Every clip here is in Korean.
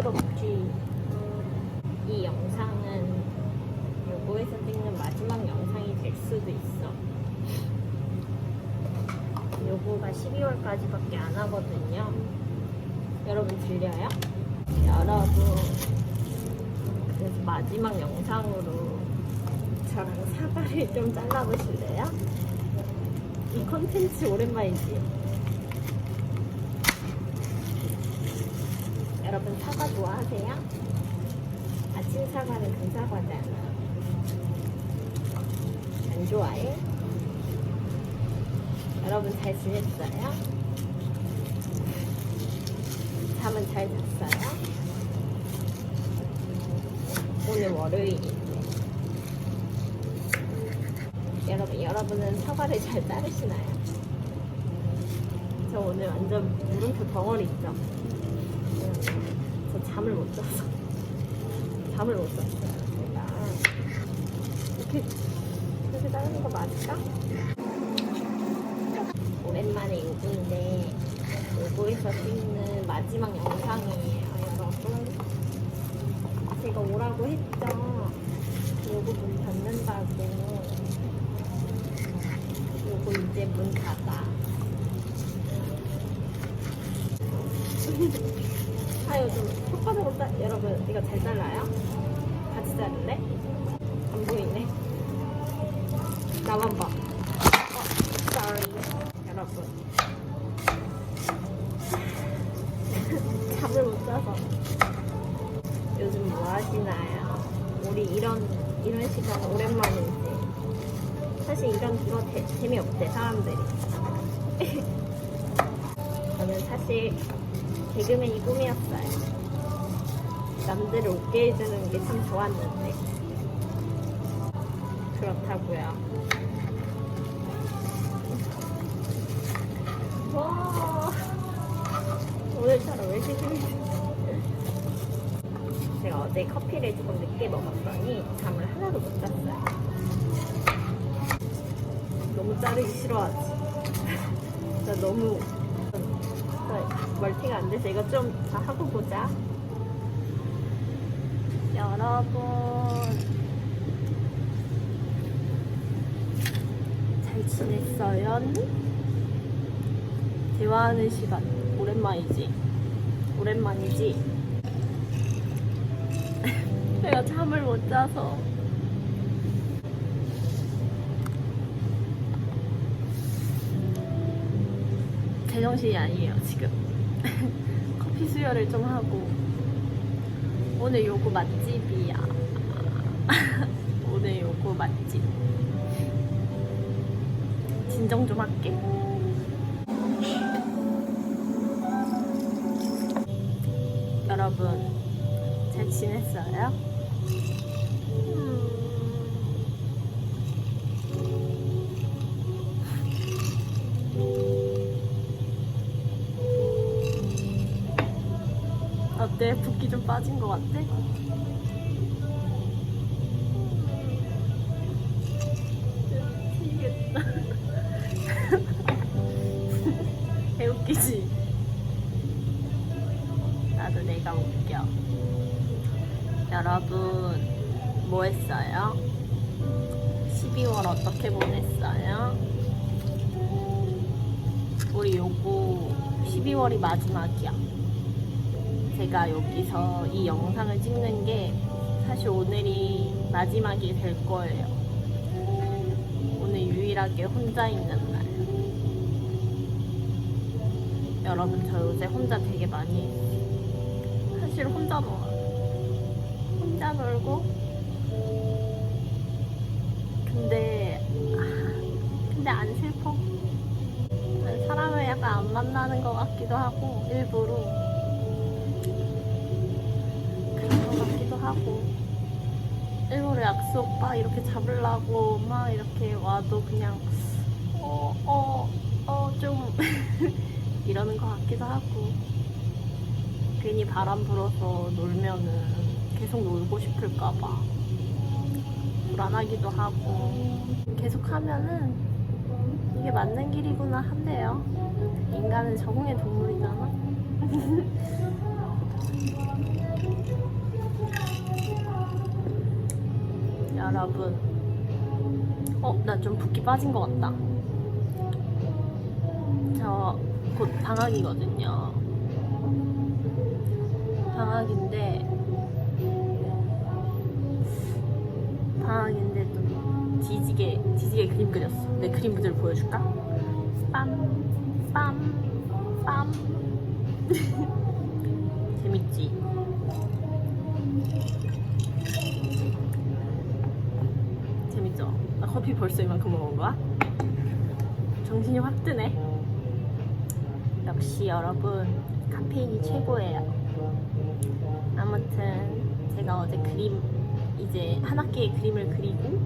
부끄럽지. 이 영상은 요거에서 찍는 마지막 영상이 될 수도 있어. 요거가 12월까지밖에 안 하거든요. 여러분 들려요? 여러분 그래서 마지막 영상으로 저랑 사과를 좀 잘라보실래요? 이 컨텐츠 오랜만이지? 여러분 사과 좋아하세요? 아침 사과는 금사과잖아. 안 좋아해? 여러분 잘 지냈어요? 잠은 잘 잤어요? 오늘 월요일인데. 여러분, 여러분은 사과를 잘 자르시나요? 저 오늘 완전 물음표 덩어리 있죠? 저 잠을 못 자서. 잠을 못 잤어요, 제가. 이렇게, 이렇게 자르는 거 맞을까? 오랜만에 요거인데, 요거에서 찍는 마지막 영상이에요, 여러분. 제가 오라고 했죠. 요거 문 닫는다고. 요거 이제 문 닫아. 아, 요즘 효과적으로 짜, 여러분, 이거 잘 잘라요? 같이 자를래? 안 보이네. 나만 봐. 어, sorry. 여러분. 잠을 못 자서. 요즘 뭐 하시나요? 우리 이런, 이런 시간 오랜만이지. 사실 이런 거 대- 재미없대, 사람들이. 저는 사실 개그맨이 꿈이었어요. 남들을 웃게 해주는 게 참 좋았는데. 그렇다고요. 와, 오늘처럼 왜 이렇게? 제가 어제 커피를 조금 늦게 먹었더니 잠을 하나도 못 잤어요. 너무 자르기 싫어하지. 진짜 너무 멀티가 안 돼서 이거 좀 다 하고 보자. 여러분 잘 지냈어요? 대화하는 시간 오랜만이지? 오랜만이지? 내가 잠을 못 자서 제정신이 아니에요 지금 커피 수혈을 좀 하고 오늘 요거 맛집이야 오늘 요거 맛집 진정 좀 할게 여러분 잘 지냈어요? 음. 빠진 것 같아? 미치겠다. 개웃기지? 나도 내가 웃겨. 여러분, 뭐 했어요? 12월 어떻게 보냈어요? 우리 요거 12월이 마지막이야. 제가 여기서 이 영상을 찍는 게 사실 오늘이 마지막이 될 거예요. 오늘 유일하게 혼자 있는 날. 여러분, 저 요새 혼자 되게 많이 있어요. 사실 혼자 놀아요. 혼자 놀고. 근데, 아, 근데 안 슬퍼. 사람을 약간 안 만나는 것 같기도 하고, 일부러. 그런 것 같기도 하고. 일부러 약속 막 이렇게 잡으려고 막 이렇게 와도 그냥 어 어 어 좀 이러는 것 같기도 하고. 괜히 바람 불어서 놀면은 계속 놀고 싶을까봐. 불안하기도 하고. 계속 하면은 이게 맞는 길이구나 한대요. 인간은 적응의 동물이잖아 여러분, 어, 나 좀 붓기 빠진 것 같다. 저 곧 방학이거든요. 방학인데 방학인데 좀 뒤지게 뒤지게 그림 그렸어. 내 그림들 보여줄까? 빰, 빰, 빰. 재밌지? 재밌죠? 나 커피 벌써 이만큼 먹은 거야? 정신이 확 드네. 역시 여러분 카페인이 최고예요. 아무튼 제가 어제 그림 이제 한 학기의 그림을 그리고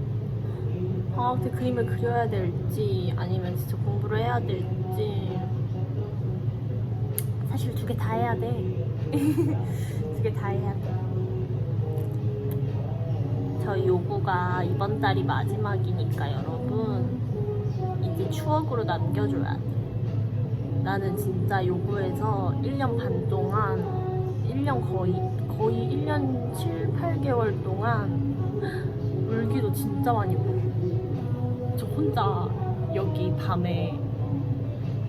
방학 때 그림을 그려야 될지 아니면 진짜 공부를 해야 될지 사실 두 개 다 해야 돼. 두개다 해야 돼. 저 요구가 이번 달이 마지막이니까 여러분 이제 추억으로 남겨줘야 돼. 나는 진짜 요구에서 1년 반 동안 1년 거의 거의 1년 7, 8개월 동안 울기도 진짜 많이 울고 저 혼자 여기 밤에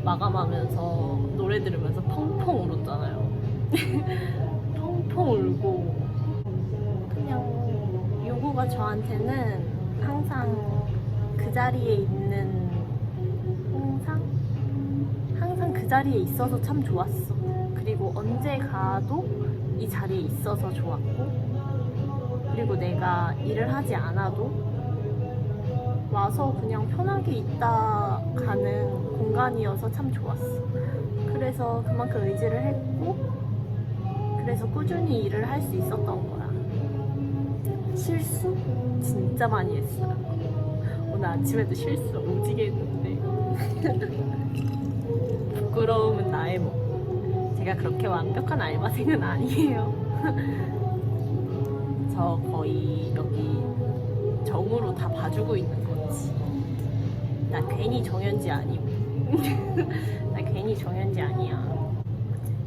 마감하면서 노래 들으면서 펑펑 울었잖아요. 펑펑 울고 그냥 요구가 저한테는 항상 그 자리에 있는 항상 항상 그 자리에 있어서 참 좋았어. 그리고 언제 가도 이 자리에 있어서 좋았고 그리고 내가 일을 하지 않아도 와서 그냥 편하게 있다 가는 공간이어서 참 좋았어. 그래서 그만큼 의지를 했고 그래서 꾸준히 일을 할 수 있었던 거야. 실수 진짜 많이 했어요. 오늘 아침에도 실수 오지게 했는데 부끄러움은 나의 몫. 제가 그렇게 완벽한 알바생은 아니에요. 저 거의 여기 정으로 다 봐주고 있는 거지. 나 괜히 정현지 아니고. 나 괜히 정현지 아니야.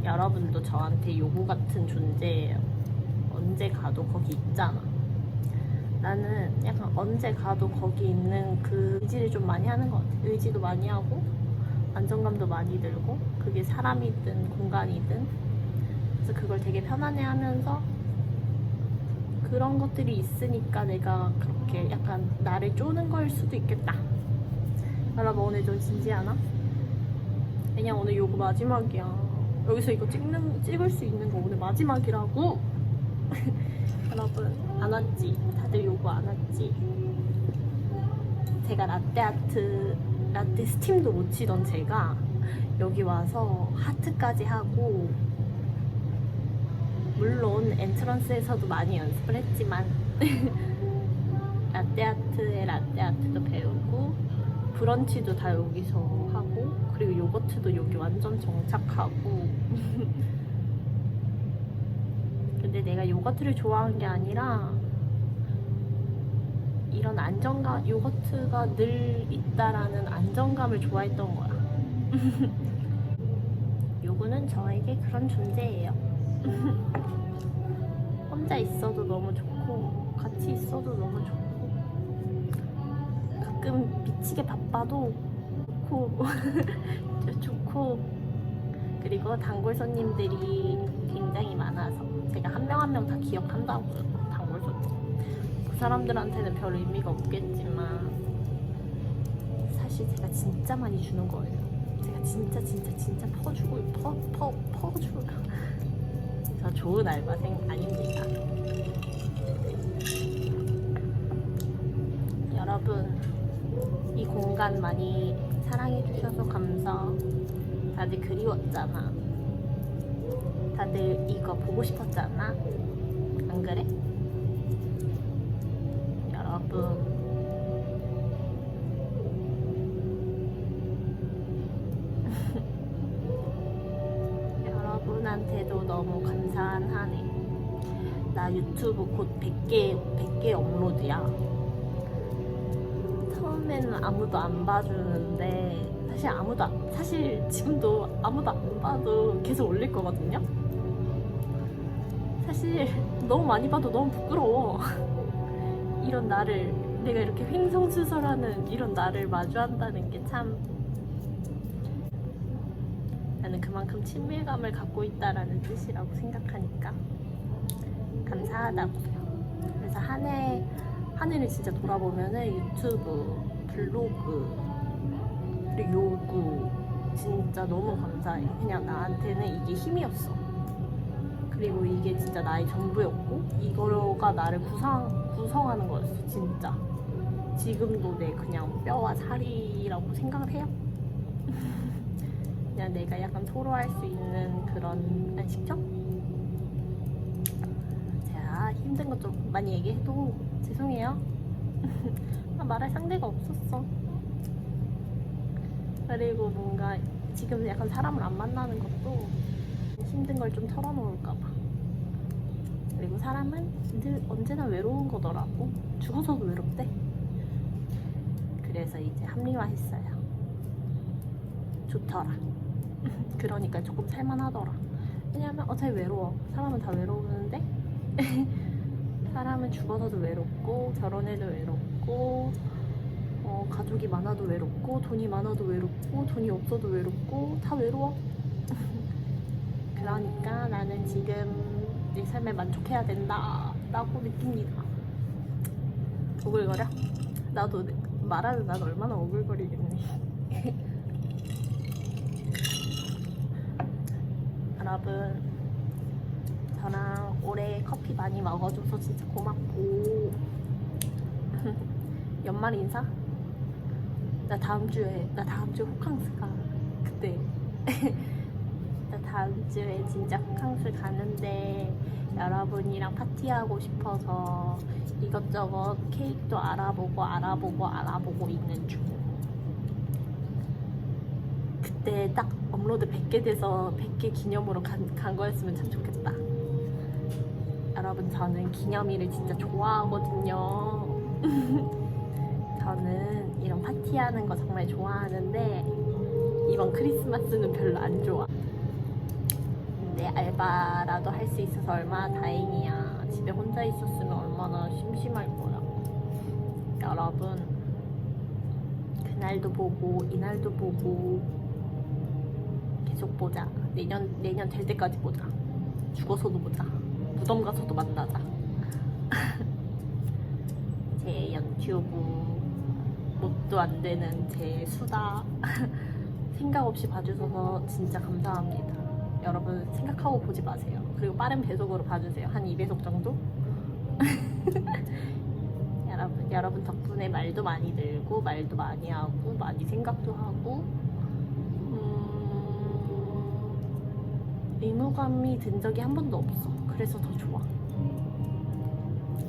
여러분도 저한테 요구 같은 존재예요. 언제 가도 거기 있잖아. 나는 약간 언제 가도 거기 있는 그 의지를 좀 많이 하는 것 같아. 의지도 많이 하고, 안정감도 많이 들고, 그게 사람이든 공간이든. 그래서 그걸 되게 편안해 하면서, 그런 것들이 있으니까 내가 그렇게 약간 나를 쪼는 걸 수도 있겠다. 여러분, 오늘 좀 진지하나? 그냥 오늘 요거 마지막이야. 여기서 이거 찍는, 찍을 수 있는 거 오늘 마지막이라고! 여러분, 안 왔지? 다들 요거 안 왔지? 제가 라떼 아트, 라떼 스팀도 못 치던 제가 여기 와서 하트까지 하고 물론 엔트런스에서도 많이 연습을 했지만 라떼 아트에 라떼 아트도 배우고 브런치도 다 여기서 하고 그리고 요거트도 여기 완전 정착하고. 근데 내가 요거트를 좋아하는 게 아니라 이런 안정감 요거트가 늘 있다라는 안정감을 좋아했던 거야. 요거는 저에게 그런 존재예요. 혼자 있어도 너무 좋고 같이 있어도 너무 좋고 가끔 미치게 바빠도 좋고 좋고. 그리고 단골 손님들이 굉장히 많아서 제가 한 명 한 명 다 기억한다고요 단골 손님. 그 사람들한테는 별 의미가 없겠지만 사실 제가 진짜 많이 주는 거예요. 제가 진짜 진짜 진짜 퍼주고 퍼, 퍼, 퍼주고. 저 좋은 알바생 아닙니다. 여러분, 이 공간 많이 사랑해주셔서 감사. 다들 그리웠잖아. 다들 이거 보고 싶었잖아. 안 그래? 여러분. 여러분한테도 너무 감사한 한 해. 나 유튜브 곧 100개, 100개 업로드야. 처음에는 아무도 안 봐주는데, 사실 아무도, 안- 사실 지금도 아무도 안 봐도 계속 올릴 거거든요? 사실 너무 많이 봐도 너무 부끄러워. 이런 나를 내가 이렇게 횡성수설하는 이런 나를 마주한다는 게 참 나는 그만큼 친밀감을 갖고 있다라는 뜻이라고 생각하니까 감사하다고요. 그래서 한 해 한 해를 진짜 돌아보면은 유튜브, 블로그, 그리고 요구 진짜 너무 감사해. 그냥 나한테는 이게 힘이었어. 그리고 이게 진짜 나의 전부였고 이거가 나를 구성 구성하는 거였어 진짜. 지금도 내 그냥 뼈와 살이라고 생각을 해요. 그냥 내가 약간 토로할 수 있는 그런? 제가 힘든 것 좀 많이 얘기해도 죄송해요. 아, 말할 상대가 없었어. 그리고 뭔가 지금 약간 사람을 안 만나는 것도 힘든 걸 좀 털어놓을까봐. 그리고 사람은 늘 언제나 외로운 거더라고. 죽어서도 외롭대. 그래서 이제 합리화했어요. 좋더라. 그러니까 조금 살만하더라. 왜냐면 어차피 외로워. 사람은 다 외로우는데 사람은 죽어서도 외롭고 결혼해도 외롭고 어, 가족이 많아도 외롭고 돈이 많아도 외롭고 돈이 없어도 외롭고 다 외로워. 그러니까 나는 지금 내 삶에 만족해야 된다 라고 느낍니다. 오글거려? 나도 말하는 난 얼마나 오글거리겠니. 여러분 많이 먹어줘서 진짜 고맙고. 연말 인사? 나 다음 주에 나 다음 주에 호캉스 가 그때. 나 다음 주에 진짜 호캉스 가는데 여러분이랑 파티하고 싶어서 이것저것 케이크도 알아보고 알아보고 알아보고 있는 중. 그때 딱 업로드 100개 돼서 100개 기념으로 간, 간 거였으면 참 좋겠다 여러분 저는 기념일을 진짜 좋아하거든요 저는 이런 파티하는 거 정말 좋아하는데 이번 크리스마스는 별로 안 좋아. 근데 알바라도 할 수 있어서 얼마나 다행이야. 집에 혼자 있었으면 얼마나 심심할 거야. 여러분 그날도 보고 이날도 보고 계속 보자. 내년 내년 될 때까지 보자. 죽어서도 보자. 무덤 가서도 만나자. 제 유튜브 뭣도 안 되는 제 수다 생각 없이 봐주셔서 진짜 감사합니다. 여러분 생각하고 보지 마세요. 그리고 빠른 배속으로 봐주세요. 한 2배속 정도? 여러분 여러분 덕분에 말도 많이 늘고 말도 많이 하고 많이 생각도 하고 음, 의무감이 든 적이 한 번도 없어. 그래서 더 좋아.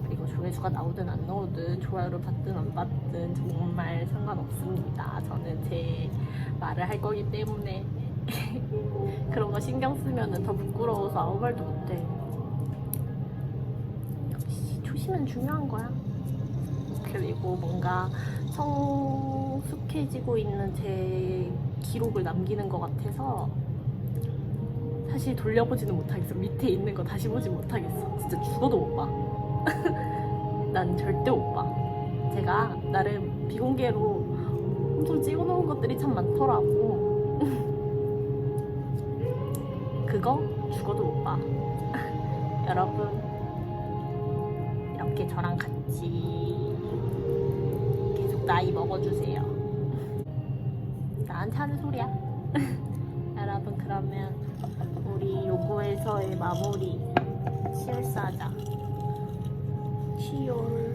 그리고 조회수가 나오든 안 나오든 좋아요를 받든 안 받든 정말 상관없습니다. 저는 제 말을 할 거기 때문에 그런 거 신경 쓰면 더 부끄러워서 아무 말도 못해. 역시 초심은 중요한 거야. 그리고 뭔가 성숙해지고 있는 제 기록을 남기는 것 같아서 사실 돌려보지는 못하겠어. 밑에 있는 거 다시 보지 못하겠어. 진짜 죽어도 못 봐. 난 절대 못 봐. 제가 나름 비공개로 엄청 찍어놓은 것들이 참 많더라고. 그거 죽어도 못 봐. 여러분, 이렇게 저랑 같이 계속 나이 먹어주세요. 나한테 하는 소리야. 여러분, 그러면 요거에서의 마무리 하자. 치열